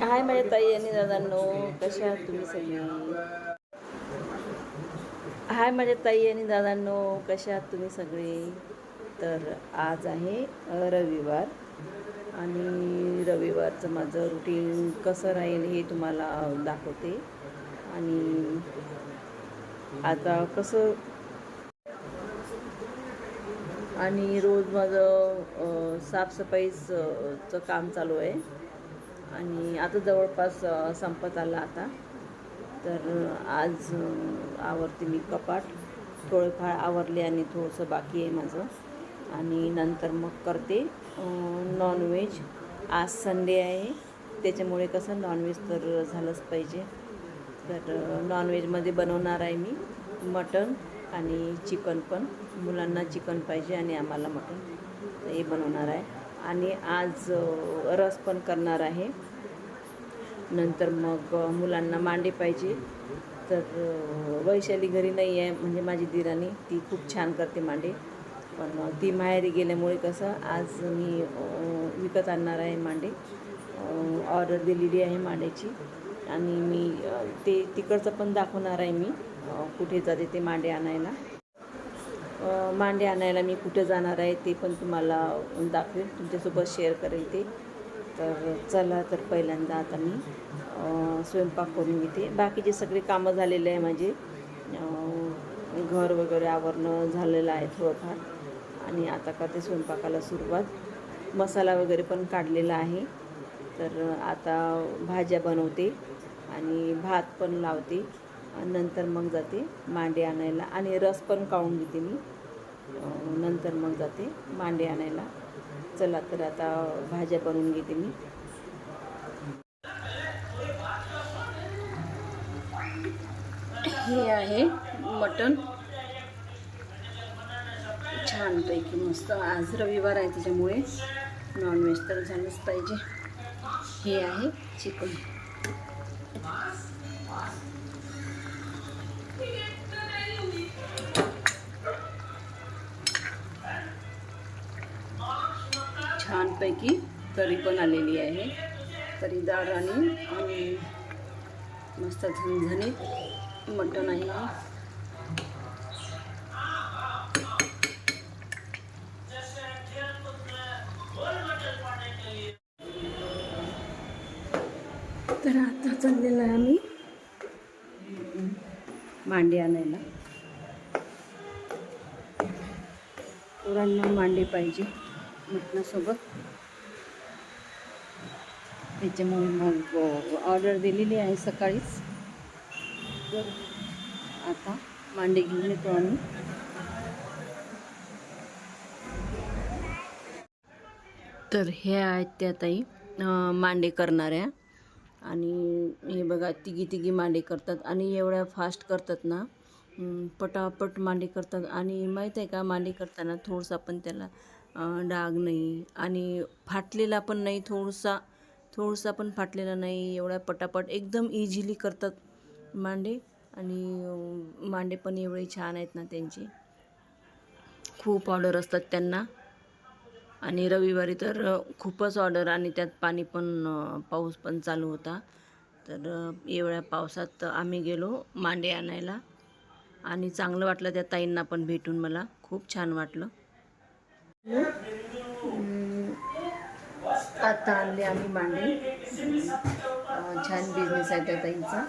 हाय माझ्या ताई आणि दादांनो कशा आहात तुम्ही सगळे? हाय माझ्या ताई आणि दादांनो कशा आहात तुम्ही सगळे? तर आज आहे रविवार. आणि रविवारचं माझं रुटीन कसं राहील हे तुम्हाला दाखवते. आणि आता कसं आणि रोज माझं साफसफाईचं काम चालू आहे. आणि आता जवळपास संपत आला आता. तर आज आवरते मी कपाट. थोडंफार आवरले आणि थोडंसं बाकी आहे माझं. आणि नंतर मग करते नॉनव्हेज आज संडे आहे. त्याच्यामुळे कसं नॉनव्हेज तर झालंच पाहिजे. तर नॉनव्हेजमध्ये बनवणार आहे मी मटण. आणि चिकन पण. मुलांना चिकन पाहिजे आणि आम्हाला मटण हे बनवणार आहे. आणि आज रस पण करणार आहे. नंतर मग मुलांना मांडे पाहिजे. तर वैशाली घरी नाही आहे म्हणजे माझी दिराणी. ती खूप छान करते मांडे. पण ती माहेरी गेल्यामुळे कसं आज मी विकत आणणार आहे मांडे. ऑर्डर दिलेली आहे मांड्याची. आणि मी ते तिकडचं पण दाखवणार आहे मी. कुठे जाते ते मांडे आणायला. मांडे आणायला मी कुठे जाणार आहे ते पण तुम्हाला दाखवेल तुमच्यासोबत शेअर करेल ते. तर चला तर पहिल्यांदा आता मी स्वयंपाक करून घेते. बाकीचे सगळे कामं झालेले आहे माझे. घर वगैरे आवरणं झालेलं आहे थोडंफार. आणि आता करते स्वयंपाकाला सुरुवात. मसाला वगैरे पण काढलेला आहे. तर आता भाज्या बनवते आणि भात पण लावते. नंतर मग जाते मांडे आणायला. आणि रस पण काढून घेते मी. नंतर मग जाते मांडे आणायला. चला तर आता भाज्या बनवून घेते मी. हे आहे मटण. छानपैकी मस्त. आज रविवार आहे त्याच्यामुळे नॉनव्हेज तर झालंच पाहिजे. हे आहे चिकन. छानपैकी तरी पण आलेली आहे. तरी डाळ आणि आणि मस्त झणझणीत मटण आहे. तर आता चाललेलं आहे आम्ही मांडे आणायला. पोरांना मांडे पाहिजे मटणासोबत. त्याच्यामुळे मग ऑर्डर दिलेली आहे सकाळीच. तर आता मांडे घेऊन येतो आम्ही. तर हे आहेत त्या ताई मांडे करणाऱ्या. आणि हे बघा तिघी तिघी मांडे करतात. आणि एवढ्या फास्ट करतात ना पटापट मांडे करतात. आणि माहीत आहे का मांडे करताना थोडंसं पण त्याला डाग नाही. आणि फाटलेला पण नाही थोडासा थोडासा पण फाटलेला नाही एवढ्या पटापट एकदम इझिली करतात मांडे. आणि मांडे पण एवढे छान आहेत ना त्यांचे. खूप ऑर्डर असतात त्यांना. आणि रविवारी तर खूपच ऑर्डर आणि त्यात पाणी पण पाऊस पण चालू होता. तर एवढ्या पावसात आम्ही गेलो मांडे आणायला. आणि चांगलं वाटलं त्या ताईंना पण भेटून मला. खूप छान वाटलं. आता आणले आम्ही मांडे. छान बिझनेस आहे त्या ताईंचा.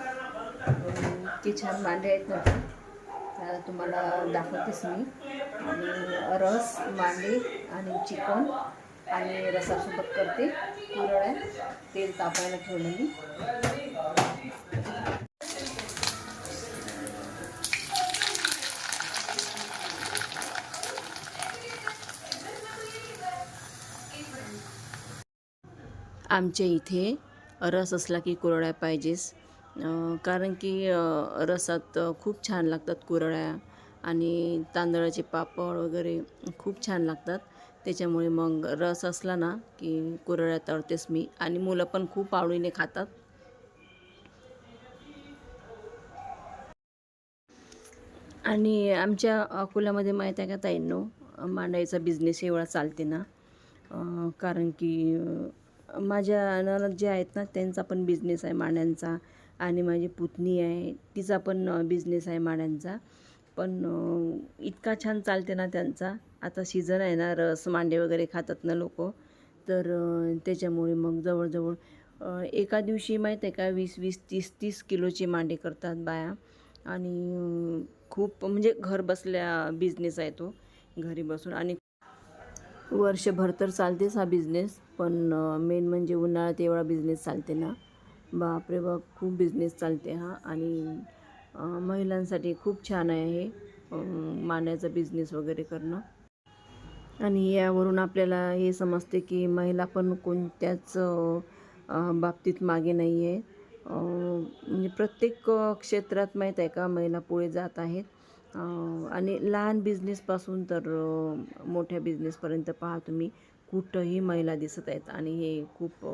अम, इतके छान मांडे आहेत ना ते. तुम्हाला दाखवतेच मी. आणि रस मांडे आणि चिकन आणि रसासोबत करते. कुरड्या तेल तापायला ठेवलं मी. आमच्या इथे रस असला की कुरड्या पाहिजेच कारण की रसात खूप छान लागतात कुरड्या आणि तांदळाचे पापड वगैरे खूप छान लागतात. त्याच्यामुळे मग रस असला ना की कुरड्या तळतेच मी आणि मुलं पण खूप आवडीने खातात. आणि आमच्या अकोल्यामध्ये माहीत आहे का ताईंनो? मांडायचा बिझनेस एवढा चालते ना. कारण की माझ्या ननद जे आहेत ना त्यांचा पण बिझनेस आहे माण्यांचा आणि माझी पुतणी आहे तिचा पण बिझनेस आहे माण्यांचा. पण इतका छान चालते ना त्यांचा. आता सीझन आहे ना रस मांडे वगैरे खातात ना लोक. तर त्याच्यामुळे मग जवळजवळ एका दिवशी माहीत आहे का वीस वीस तीस तीस किलोची मांडे करतात बाया. आणि खूप म्हणजे घर बसल्या बिझनेस आहे तो घरी बसून. आणि वर्षभर तर चालतेच हा बिझनेस पण मेन म्हणजे उन्हाळ्यात एवढा बिझनेस चालते ना. बापरे बाप खूप बिझनेस चालते हा. आणि महिलांसाठी खूप छान आहे हे मान्याचा बिझनेस वगैरे करणं. आणि यावरून आपल्याला हे समजते की महिला पण कोणत्याच बाबतीत मागे नाही आहे म्हणजे प्रत्येक क्षेत्रात माहीत आहे का महिला पुढे जात आहेत. आणि लहान बिझनेसपासून तर मोठ्या बिझनेसपर्यंत पहा तुम्ही. कुठंही महिला दिसत आहेत. आणि हे खूप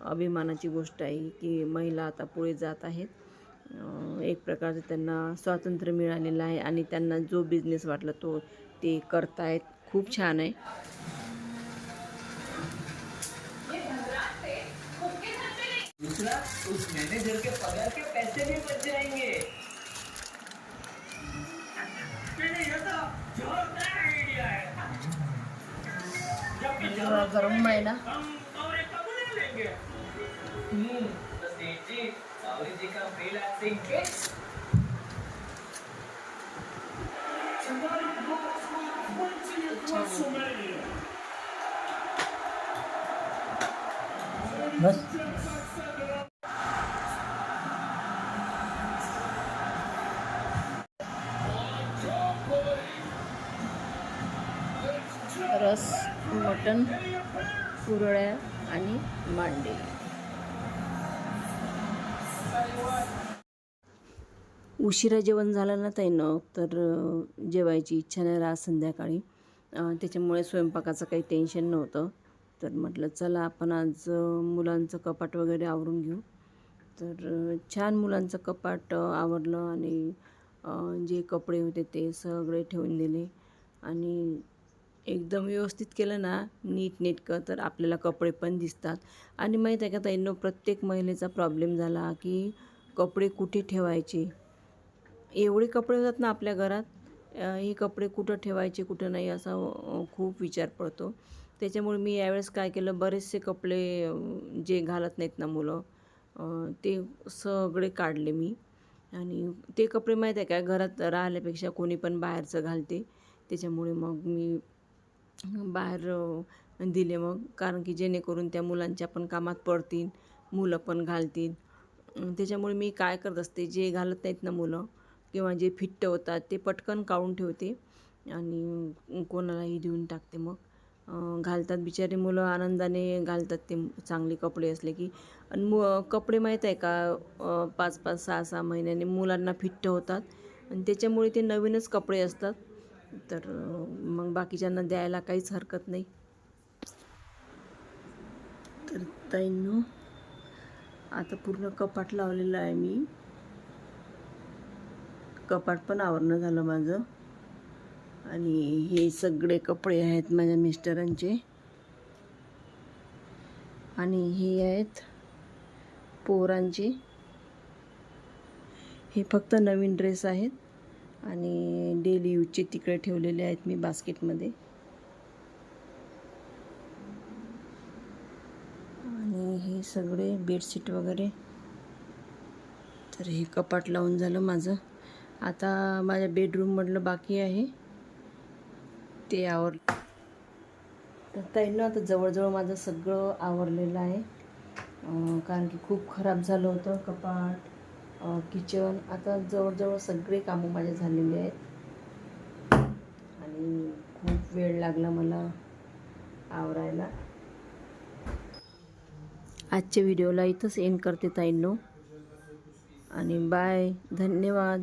अभिमानाची गोष्ट आहे की महिला आता पुढे जात आहेत. एक प्रकारचं त्यांना स्वातंत्र्य मिळालेलं आहे आणि त्यांना जो बिझनेस वाटला तो ते करतायत. खूप छान आहे. उस मैनेजर के पगार के पैसे भी बच जाएंगे. गरम आहे ना हम्म, तो मटन जी मटण आणि मांडे. उशिरा जेवण झालं ना ताईनं तर जेवायची इच्छा नाही राहत संध्याकाळी. त्याच्यामुळे स्वयंपाकाचं काही टेन्शन नव्हतं. तर म्हटलं चला आपण आज मुलांचं कपाट वगैरे आवरून घेऊ. तर छान मुलांचं कपाट आवरलं आणि जे कपडे होते ते सगळे ठेवून दिले. आणि एकदम व्यवस्थित केलं ना नीट नेटकं तर आपल्याला कपडे पण दिसतात. आणि माहीत आहे का ताईंनो प्रत्येक महिलेचा प्रॉब्लेम झाला की कपडे कुठे ठेवायचे? एवढे कपडे होतात ना आपल्या घरात हे कपडे कुठं ठेवायचे कुठं नाही असा खूप विचार पडतो. त्याच्यामुळे मी यावेळेस काय केलं बरेचसे कपडे जे घालत नाहीत ना मुलं ते सगळे काढले मी. आणि ते कपडे माहीत आहे का घरात राहिल्यापेक्षा कोणी पण बाहेरचं घालते. त्याच्यामुळे मग मी बाहेर दिले मग. कारण की जेणेकरून त्या मुलांच्या पण कामात पडतील मुलं पण घालतील. त्याच्यामुळे मी काय करत असते जे घालत नाहीत ना मुलं किंवा जे फिट्ट होतात ते पटकन काढून ठेवते. आणि कोणालाही देऊन टाकते मग. घालतात बिचारी मुलं आनंदाने घालतात ते चांगले कपडे असले की. आणि मु कपडे माहीत आहे का पाच पाच सहा सहा महिन्याने मुलांना फिट्ट होतात. आणि त्याच्यामुळे ते नवीनच कपडे असतात. तर मग बाकीच्यांना द्यायला काहीच हरकत नाही. तर ताईंनो आता पूर्ण कपाट लावलेलं आहे मी. कपाट पण आवरणं झालं माझं. आणि हे सगळे कपडे आहेत माझ्या मिस्टरांचे. आणि हे आहेत पोरांचे. हे फक्त नवीन ड्रेस आहेत. आणि डेली यूजचे तिकडे ठेवलेले आहेत मी बास्केटमध्ये. आणि हे सगळे बेडशीट वगैरे. तर हे कपाट लावून झालं माझं. आता माझ्या बेडरूममधलं बाकी आहे. ते आवर तर ताईनं आता जवळजवळ माझं सगळं आवरलेलं आहे. कारण की खूप खराब झालं होतं कपाट. किचन आता जवळजवळ सगळे कामं माझे झालेले आहेत. आणि खूप वेळ लागला मला आवरायला. आजच्या व्हिडिओला इथंच एंड करते ताईंनो. आणि बाय धन्यवाद.